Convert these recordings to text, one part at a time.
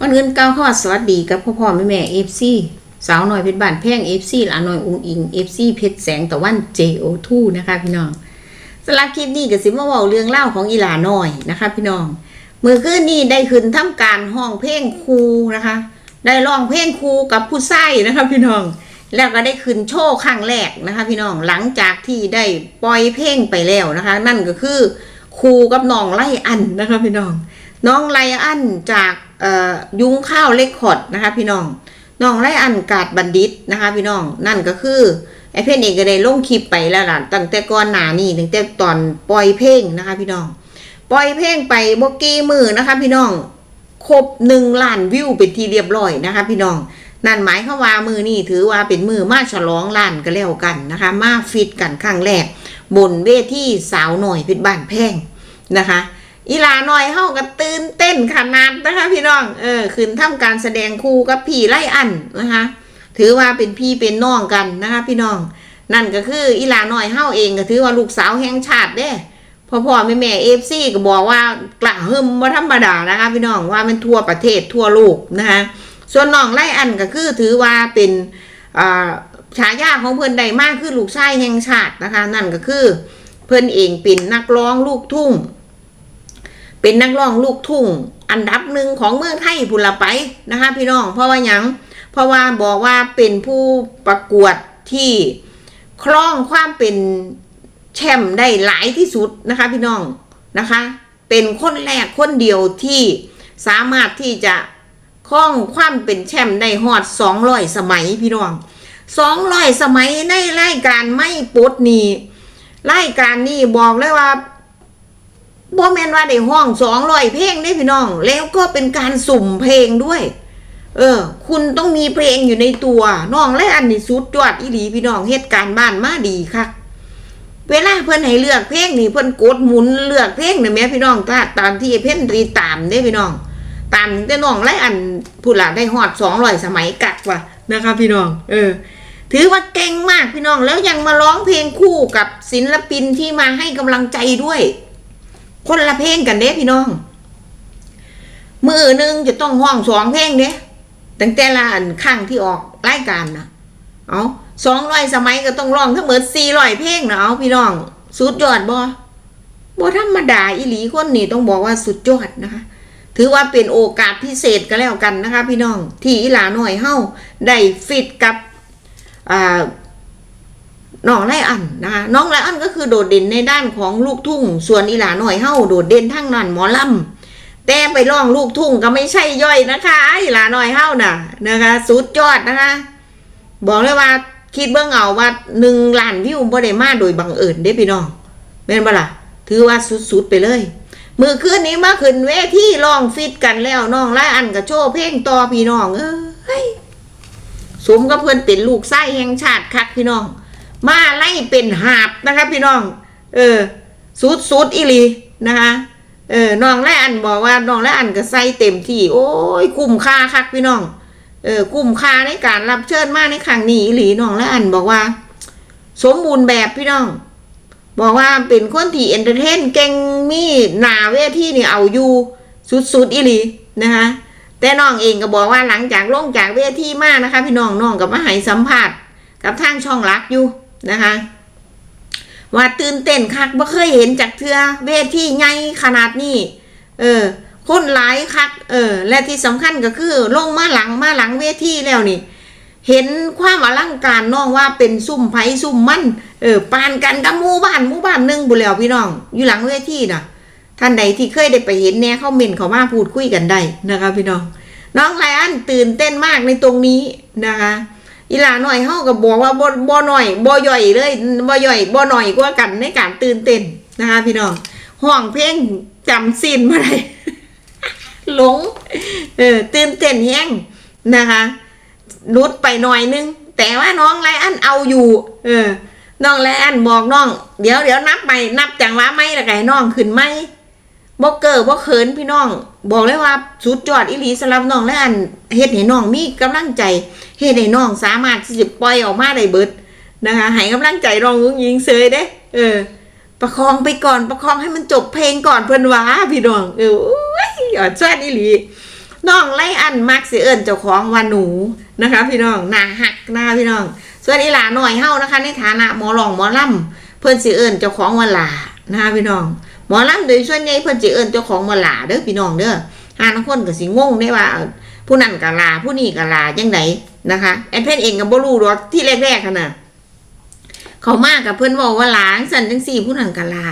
ก่อนอื่นก้าข้ามาสวัสดีกับพ่อพ่อแม่แม่เอฟซีสาวหน่อยเพชรบ้านแพ่งเอฟซีหลานหน่อยอุงอิงเอฟซีเพชรแสงตะวัน JO2 นะคะพี่น้องสำหรับคลิปนี้ก็สิมาว้าเรื่องเล่าของอีหลาหน่อยนะคะ พี่น้องเมื่อคืนนี้ได้ขึ้นทำการห้องเพลงครูนะคะ ได้ร้องเพลงครูกับผู้ไส้นะคะพี่น้องแล้วก็ได้ขึ้นโชว์ครั้งแรกนะคะ พี่น้องหลังจากที่ได้ปล่อยเพลงไปแล้วนะคะ นั่นก็คือครูกับน้องไล่อันนะคะ พี่น้อง น้องไลอันจากยุ้งข้าวเลคคอร์ดนะคะพี่น้อง น้องไลอันกาดบัณฑิตนะคะพี่น้อง นั่นก็คือไอเพนเองก็ได้ลงคลิปไปแล้วล่ะตั้งแต่ก่อนหน้านี้ตั้งแต่ตอนปล่อยเพลงนะคะพี่น้อง ปล่อยเพลงไปบกี้มือนะคะพี่น้อง ครบหนึ่งล้านวิวเป็นที่เรียบร้อยนะคะพี่น้อง นั่นหมายความว่ามือนี่ถือว่าเป็นมือมาฉลองล้านก็แล้วกันนะคะ มาฟิตกันครั้งแรกบนเวทีสาวหน่อยเพชรบ้านแพงนะคะ อีลาหน่อยเฮาก็ตื่นเต้นขนาดนะคะ พี่น้อง เออคืนทำการแสดงคู่กับพี่ไล่อันนะคะ ถือว่าเป็นพี่เป็นน้องกันนะคะ พี่น้อง นั่นก็คืออีลาหน่อยเฮาเองก็ถือว่าลูกสาวแห่งชาติเด้พ่อพ่อแม่แม่เอฟซีก็บอกว่ากระหึ่มว่าธรรมดานะคะ พี่น้องว่ามันทั่วประเทศทั่วโลกนะคะส่วนน้องไล่อันก็คือถือว่าเป็นอ่าฉายาของเพิ่อนใดมากคือลูกชายแห่งชาตินะคะ นั่นก็คือเพิ่อนเองเป็นนักร้องลูกทุ่ง เป็นนักร้องลูกทุ่ง อันดับหนึ่งของเมืองไทยพุ่นละไปนะคะ พี่น้องเพราะว่ายังเพราะว่าบอกว่าเป็นผู้ประกวดที่ครองความเป็นแชมป์ได้หลายที่สุดนะคะ พี่น้องนะคะ เป็นคนแรกคนเดียวที่สามารถที่จะครองความเป็นแชมป์ได้ฮอดสองร้อยสมัยพี่น้องสองร้อยสมัยในรายการไม่ปดหนีรายการนี้บอกเลยว่า บ่แม่นว่าได้ห้องสองร้อยเพลงได้พี่น้อง แล้วก็เป็นการสุ่มเพลงด้วย เออ คุณต้องมีเพลงอยู่ในตัวน้องและอันนี้สุดยอดอีหลีพี่น้องเหตุการณ์บ้านมาดีค่ะเวลาเพิ่อนให้เลือกเพลงนี่เพิ่อนกดหมุนเลือกเพลงนี่แม่พี่น้องถ้าตามที่เพิ่นตีตามได้พี่น้อง ตามแต่น้องและอันผู้หลาได้ฮอดสองร้อยสมัยกัดว่ะนะคะพี่น้อง เออ ถือว่าเก่งมากพี่น้องแล้วยังมาร้องเพลงคู่กับศิลปินที่มาให้กำลังใจด้วย คนละเพลงกันเด้พี่น้อง มือหนึ่งจะต้องห้องสองเพลงเด้ตั้งแต่ละอันข้างที่ออกรายการนะเอาสองร้อยสมัยก็ต้องร้องทั้งหมดสี่ร้อยเพลงนะเอาพี่น้อง สุดยอดบ่บ่ธรรมดาอีหลีคนนี่ต้องบอกว่าสุดยอดนะคะ ถือว่าเป็นโอกาสพิเศษก็แล้วกันนะคะ พี่น้อง ที่อีหลาหน่อยเฮ้าได้ฟิตกับอ่า น้องไลอันนะคะน้องไลอันก็คือโดดเด่นในด้านของลูกทุ่ง ส่วนอีหลาหน่อยเฮ้าโดดเด่นทั้งนั้นหมอลำแต่ไปร้องลูกทุ่งก็ไม่ใช่ย่อยนะคะ อีหลาหน่อยเฮ้าน่ะนะคะสุดยอดนะคะ บอกเลยว่าคิดเบื้องเอาว่าหนึ่งล้านวิวบ่ได้มาโดยบังเอิญเด้พี่น้องแม่นบ่ล่ะถือว่าสุดๆไปเลย มือคืนนี้มาขึ้นเวทีร้องฟิตกันแล้วน้องไลอันก็โชว์เพลงต่อพี่น้องเอ้ยสมกับเพื่อนเป็นลูกไส้แห่งชาติคักพี่น้อง มาไล่เป็นหาบนะคะ พี่น้อง เออสุดสุดอีลีนะคะเออน้องและอันบอกว่าน้องและอันก็ใส่เต็มที่ โอ้ยคุ้มค่าคักพี่น้อง เออคุ้มค่าในการรับเชิญมากในครั้งนี้อีหลีน้องและอันบอกว่า สมบูรณ์แบบพี่น้อง บอกว่าเป็นคนที่เอนเตอร์เทนเก่งมีหนาเวทีนี่เอาอยู่สุดๆอีหลีนะคะแต่น้องเองก็บอกว่าหลังจากลงจากเวทีมากนะคะ พี่น้องน้องกับมาให้สัมภาษณ์กับทางช่องรักอยู่ นะคะ ว่าตื่นเต้นคักบ่เคยเห็นจากเทือเวทีใหญ่ขนาดนี้ เออคนหลายคัก เออ และที่สำคัญก็คือลงมาหลังมาหลังเวทีแล้วนี่ เห็นความอลังการน้องว่าเป็นซุ่มไผ่ซุ่มมันเออปานกันกับหมู่บ้านหมู่บ้านหนึงบุแล้วพี่น้อง อยู่หลังเวทีน่ะท่านใดที่เคยได้ไปเห็นแน่เข้าเมนเขามาพูดคุยกันได้นะคะพี่น้อง น้องไลอันตื่นเต้นมากในตรงนี้นะคะ อีหลาหน่อยเฮาก็บอกว่าบ่บ่หน่อยบ่ย่อยเลยบ่ย่อยบ่หน่อยกว่ากันในการตื่นเต้นนะคะพี่น้องห้องเพลงจำซีนมาได้หลงเออตื่นเต้นแฮงนะคะลุดไปหน่อยนึง แต่ว่าน้องไลอันเอาอยู่ เออน้องไลอันบอกน้อง เดี๋ยวเดี๋ยวนับใหม่นับจังหวะไม่ละไก่น้องขึ้นไหม บ่เกิดบ่เขินพี่น้อง บอกเลยว่าสุดยอดอีหลีสำหรับน้องและอันเฮ็ดให้น้องมีกำลังใจเฮ็ดให้น้องสามารถที่จะปล่อยออกมาได้เบิดนะคะให้กำลังใจน้องอุ้งยิงเซยเด้ เออ ประคองไปก่อนประคองให้มันจบเพลงก่อนเพิ่นว่าพี่น้องเออโอ้ยอดชาติอีหลีน้องไล่อันมักสิเอิญเจ้าของว่าหนูนะคะ พี่น้องหนาหักหนะคะพี่น้อง ส่วนอีหลาหน่อยเฮ้านะคะ ในฐานะหมอรองหมอล่ำเพิ่นสิเอิญเจ้าของว่าหลานะคะพี่น้อง หมอลำโดยส่วนใหญ่เพิ่นสิเอิญเจ้าของว่าหลาเด้อพี่น้องเด้อหานักคนก็สิงงได้ว่า ผู้นั้นก็ลาผู้นี้ก็ลาจังไดนะคะแอนเพิ่นเองก็บ่รู้ดอกที่แรกๆคั่นน่ะเขามากับเพิ่นเว้าว่าลาจังซั่นจังซี่ผู้นั้นก็ลา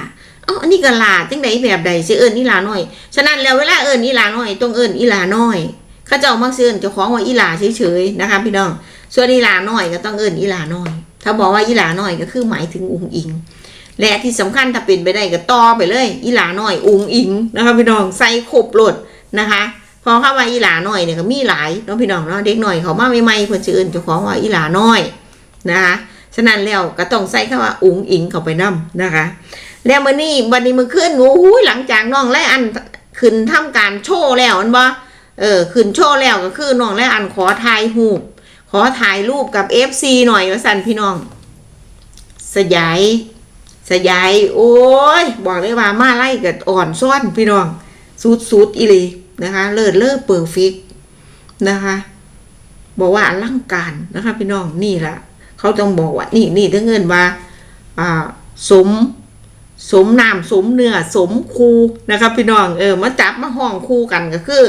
อ้าอันนี้ก็ลาจังไดแบบใดสิเอิ้นอีหลาน้อย ฉะนั้นแล้วเวลาเอิ้นอีหลาน้อยต้องเอิ้นอีหลาน้อยเขาเจ้ามักสิเอิ้นเจ้าของว่าอีหลาเฉยๆนะคะพี่น้องส่วนอีหลาน้อยก็ต้องเอิ้นอีหลาน้อย ถ้าบอกว่าอีหลาน้อยก็คือหมายถึงอุงอิง และที่สำคัญถ้าเป็นไปได้ก็ต่อไปเลย อีหลาน้อยอุงอิงนะคะพี่น้องใส่ครบโลดนะคะพอเข้ามาอีหลาน้อยเนี่ยก็มีหลายเนาะพี่น้องเนาะเด็กหน่อยเขามาใหม่ๆเพิ่นสิเอิ้นจ้าขอว่าอีหลาน้อยนะคะฉะนั้นแล้วก็ต้องใส่คำว่าอุงอิงเข้าไปนํนะคะ แล้วมื้อนี้บัดนี้มื้อคืนโอ้โหหลังจากน้องไล่อันขึ้นทำการโชว์แล้วมันบ่เออขึ้นโชว์แล้วก็คือน้องไล่อันขอถ่ายรูปขอถ่ายรูปกับ FC หน่อยว่าซั่นพี่น้อง สยาย สยาย โอ้ย บอกเลยว่ามาไล่กับอ่อนซ่อนพี่น้องสุดสุดอีหลีนะคะ เลิศเลิศเปิร์ฟิกนะคะ บอกว่าอลังการนะคะ พี่น้องนี่แหละเขาต้องบอกว่า นี่นี่ถ้าเงินว่าอ่าสมสมนามสมเนื้อสมคูนะคะพี่น้องเออมาจับมาห้องคู่กันก็คือ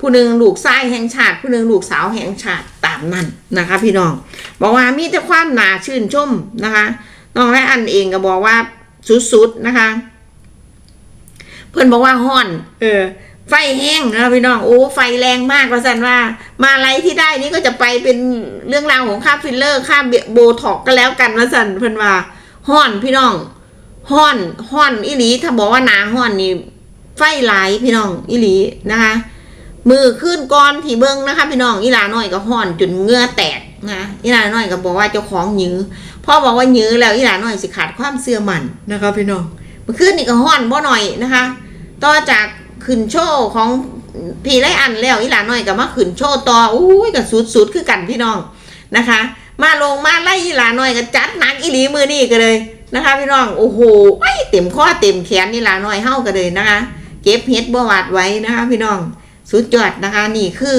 ผู้หนึ่งลูกชายแห่งชาติ ผู้หนึ่งลูกสาวแห่งชาติตามนั้นนะคะ พี่น้อง บอกว่ามีแต่ความหนาชื่นชมนะคะ น้องและอันเองก็บอกว่าสุดๆนะคะ เพื่อนบอกว่าห้อน เออ ไฟแห้งนะพี่น้องโอ้ไฟแรงมากว่าสันว่า มาอะไรที่ได้นี่ก็จะไปเป็นเรื่องราวของค่าฟิลเลอร์ค่าโบท็อกก็แล้วกันว่าสันเพื่อนว่าห้อนพี่น้องห้อนห้อนอีหลีถ้าบอกว่าหนาห้อนนี่ไฟไหลายพี่น้องอีหลีนะคะมือขึ้นก้อนที่เบิ้งนะคะพี่น้องอีลาน้อยก็ห้อนจนเงื่อแตกนะอีลาน้อยก็บอกว่าเจ้าของหยื้อ พ่อบอกว่ายื้อแล้วอีหลาน้อยสิขาดความเสื่อมันนะคะพี่น้องมื่อคืนนี่ก็ห้อนบ่หน่อยนะคะต่อจากขึ้นโชว์ของพี่ไลอันแล้วอีหลาน้อยก็มาขึ้นโชว์ต่ออุ้ยก็สุดๆคือกันพี่น้องนะคะ มาลงมาไล่อีหลาน้อยก็จัดหนักอีหลีมือนี่ก็เลยนะคะ พี่น้องโอ้โหไอ้เต็มข้อเต็มแขนอีหลาน้อยเฮาก็เลยนะคะ เก็บเฮ็ดบ่หวาดไว้นะคะ พี่น้องสุดยอดนะคะ นี่คือ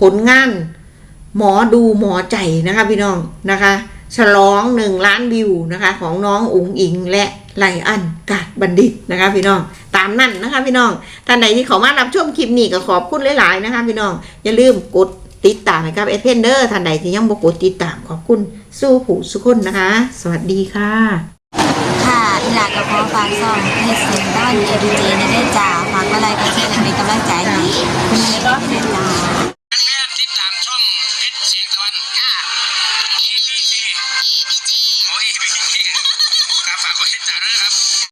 ผลงานหมอดูหมอใจนะคะ พี่น้องนะคะ ฉลองหนึ่งล้านวิวนะคะของน้องอุ๋งอิงและไลอันกาดบัณฑิตนะคะพี่น้องตามนั่นนะคะพี่น้องท่านใดที่เขามารับชมคลิปนี้ก็ขอบคุณหลาย ๆ นะคะพี่น้องอย่าลืมกดติดตามให้กับเอเพนเดอร์ท่านใดที่ยังบ่กดติดตามขอบคุณสู้ผู้สุขคนนะคะ สวัสดีค่ะ ค่ะอีหลากระเพาะฟางซ่อมเฮดเซนต้อนเอดีเจในได้จ่าฝากอะไรก็เช่นเป็นกำลังใจให้คุณในรอบเวลาแม่ติดตามช่องเพชรเสียงตะวันค่ะ